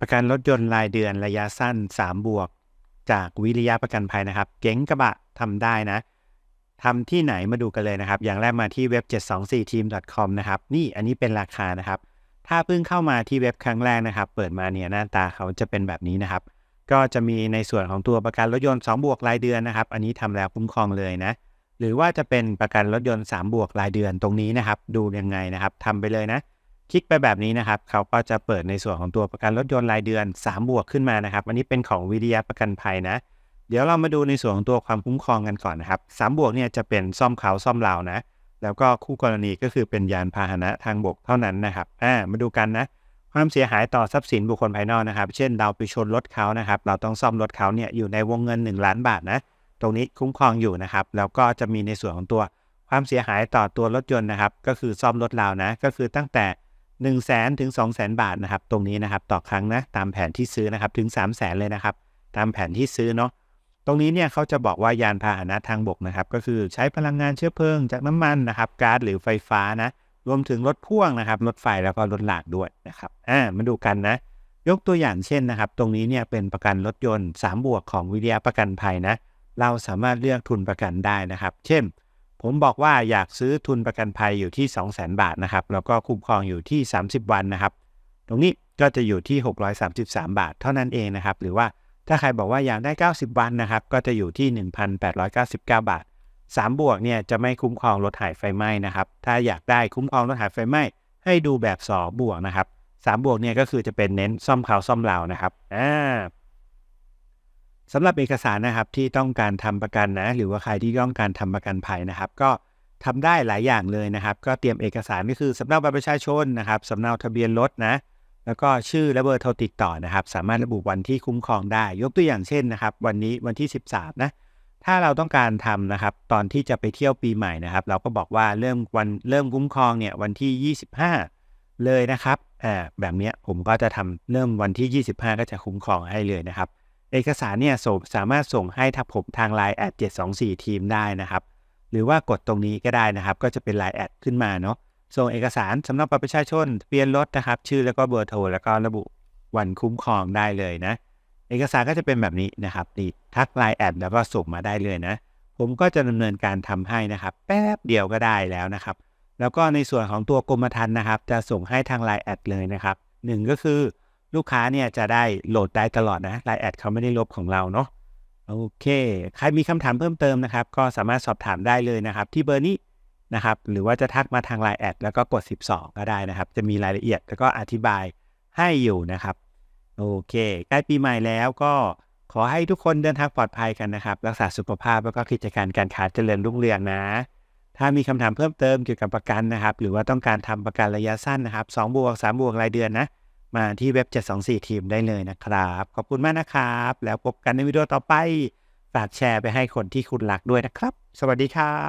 ประกันรถยนต์รายเดือนระยะสั้น 3 บวก จากวิริยะประกันภัยนะครับ เก๋งกระบะทำได้นะทำที่ไหนมาดูกันเลยนะครับ อย่างแรกมาที่เว็บ 724team.com นะครับ นี่อันนี้เป็นราคานะครับ ถ้าเพิ่งเข้ามาที่เว็บครั้งแรกนะครับ เปิดมาเนี่ยหน้าตาเขาจะเป็นแบบนี้นะครับ ก็จะมีในส่วนของตัวประกันรถยนต์ 2 บวกรายเดือนนะครับ อันนี้ทำแล้วคุ้มครองเลยนะ หรือว่าจะเป็นประกันรถยนต์ 3 บวกรายเดือนตรงนี้นะครับ ดูยังไงนะครับทำไปเลยนะ คลิกไปแบบนี้นะครับ เขาก็จะเปิดในส่วนของตัวประกันรถยนต์รายเดือน 3 บวกขึ้นมานะครับ อันนี้เป็นของวิริยะประกันภัยนะ เดี๋ยวเรามาดูในส่วนของตัวความคุ้มครองกันก่อนนะครับ3บวกเนี่ยจะเป็นซ่อมเขาซ่อมเรานะ แล้วก็คู่กรณีก็คือเป็นยานพาหนะทางบกเท่านั้นนะครับ อ่า มาดูกันนะ ความเสียหายต่อทรัพย์สินบุคคลภายนอกนะครับ เช่น เราไปชนรถเขานะครับ เราต้องซ่อมรถเขาเนี่ยอยู่ในวงเงิน 1 ล้านบาทนะ ตรงนี้คุ้มครองอยู่นะครับ แล้วก็จะมีในส่วนของตัวความเสียหายต่อตัวรถยนต์นะครับ ก็คือซ่อมรถเรานะ ก็คือตั้งแต่ 1 0 0 0 0แสนถึง 2 0 0 0 0 0บาทนะครับ ตรงนี้นะครับต่อครั้งนะตามแผนที่ซื้อนะครับถึง 3 0 0แสนเลยนะครับ ตามแผนที่ซื้อเนาะตรงนี้เนี่ยเขาจะบอกว่ายานพาหนะทางบกนะครับ ก็คือใช้พลังงานเชื้อเพลิงจากน้ำมันนะครับก๊าซหรือไฟฟ้านะรวมถึงรถพ่วงนะครับรถไฟแล้วก็รถหลากด้วยนะครับอ่ามาดูกันนะ ยกตัวอย่างเช่นนะครับ ตรงนี้เนี่ยเป็นประกันรถยนต์ 3 บวกของวิทยาประกันภัยนะ เราสามารถเลือกทุนประกันได้นะครับ เช่น ผมบอกว่าอยากซื้อทุนประกันภัยอยู่ที่ 200,000 บาทนะครับ แล้วก็คุ้มครองอยู่ที่ 30 วันนะครับ ตรงนี้ก็จะอยู่ที่ 633 บาท เท่านั้นเองนะครับ หรือว่าถ้าใครบอกว่าอยากได้ 90 วันนะครับ ก็จะอยู่ที่ 1,899 บาท 3 บวกเนี่ยจะไม่คุ้มครองรถหายไฟไหม้นะครับ ถ้าอยากได้คุ้มครองรถหายไฟไหม้ ให้ดูแบบ2บวกนะครับ 3 บวกเนี่ยก็คือจะเป็นเน้นซ่อมเขาซ่อมเรานะครับ อ่า สำหรับเอกสารนะครับที่ต้องการทำประกันนะ หรือว่าใครที่ต้องการทำประกันภัยนะครับ ก็ทำได้หลายอย่างเลยนะครับ ก็เตรียมเอกสารก็คือสำเนาบัตรประชาชนนะครับสำเนาทะเบียนรถนะ แล้วก็ชื่อและเบอร์โทรติดต่อนะครับ สามารถระบุวันที่คุ้มครองได้ ยกตัวอย่างเช่นนะครับ วันนี้วันที่ 13 นะ ถ้าเราต้องการทำนะครับ ตอนที่จะไปเที่ยวปีใหม่นะครับ เราก็บอกว่าเริ่มวันเริ่มคุ้มครองเนี่ยวันที่ 25 เลยนะครับอ่าแบบเนี้ยผมก็จะทำเริ่มวันที่ 25 ก็จะคุ้มครองให้เลยนะครับ เอกสารเนี่ยสามารถส่งให้ทับผมทาง Line แอด724 ทีมได้นะครับ หรือว่ากดตรงนี้ก็ได้นะครับ ก็จะเป็น Line แอดขึ้นมาเนาะส่งเอกสารสำเนาบัตรประชาชนทะเบียนรถนะครับ ชื่อแล้วก็เบอร์โทรแล้วก็ระบุวันคุ้มครองได้เลยนะ เอกสารก็จะเป็นแบบนี้นะครับนี่ทักไลน์แอดแล้วก็ส่งมาได้เลยนะ ผมก็จะดำเนินการทำให้นะครับ แป๊บเดียวก็ได้แล้วนะครับ แล้วก็ในส่วนของตัวกรมธรรม์นะครับ จะส่งให้ทางไลน์แอดเลยนะครับหนึ่งก็คือ ลูกค้าเนี่ยจะได้โหลดได้ตลอดนะไลน์แอดเขาไม่ได้ลบของเราเนาะโอเค ใครมีคำถามเพิ่มเติมนะครับ ก็สามารถสอบถามได้เลยนะครับ ที่เบอร์นี้นะครับ หรือว่าจะทักมาทาง Line แอดแล้วก็กด 12 ก็ได้นะครับ จะมีรายละเอียดแล้วก็อธิบายให้อยู่นะครับ โอเค ใกล้ปีใหม่แล้วก็ขอให้ทุกคนเดินทางปลอดภัยกันนะครับ รักษาสุขภาพแล้วก็กิจการการค้าเจริญรุ่งเรืองนะ ถ้ามีคำถามเพิ่มเติมเกี่ยวกับประกันนะครับ หรือว่าต้องการทำประกันระยะสั้นนะครับ2บวก3บวกรายเดือนนะ มาที่เว็บ 724 ทีมได้เลยนะครับ ขอบคุณมากนะครับ แล้วพบกันในวิดีโอต่อไป ฝากแชร์ไปให้คนที่คุณรักด้วยนะครับ สวัสดีครับ